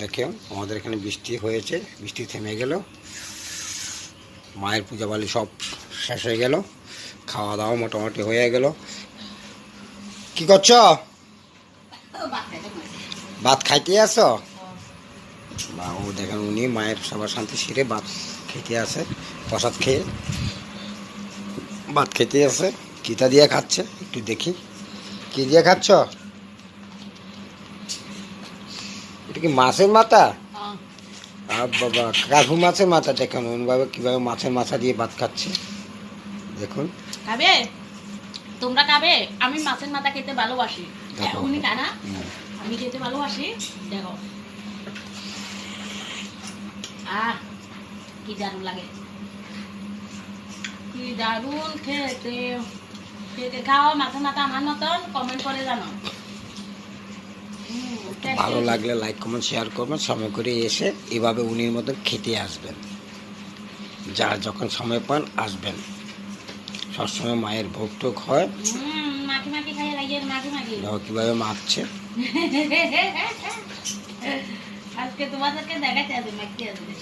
দেখেও আমাদের এখানে বৃষ্টি হয়েছে, বৃষ্টি থেমে গেল। মায়ের পূজা বালি সব শেষ হয়ে গেল। খাওয়া দাওয়া মোটামুটি হয়ে গেল। কি করছ? ভাত খাইতে আসো বা ও দেখেন উনি মায়ের সবার শান্তি সেরে ভাত খেতে আসে, প্রসাদ খেয়ে ভাত খেতে আসে। কিতা দিয়ে খাচ্ছে? একটু দেখি। কি দিয়ে খাচ্ছ? এটা কি মাছের মাথা? আর বাবা কাকু মাছের মাথা দেখুন অনুভাবে কীভাবে মাছের মাথা দিয়ে ভাত খাচ্ছে। দেখুন। খাবে? তোমরা খাবে? আমি মাছের মাথা খেতে ভালোবাসি। উনি কানা আমি খেতে ভালোবাসি। দেখো। আহ কি দারুণ লাগে। কি দারুণ খেতে। খেতে খাও মাথা মাথা আমার মতন। কমেন্ট করে জানো ভালো লাগলে লাইক কমেন্ট শেয়ার করবেন। সময় করে এসে এভাবে উনির মতন খেতে আসবেন। যার যখন সময় পান আসবেন। সবসময় মায়ের ভোগ টোক হয় দেখো কীভাবে মাখছে। আজকে তোমাদেরকে দেখাতে আসবে মাখতে আসবে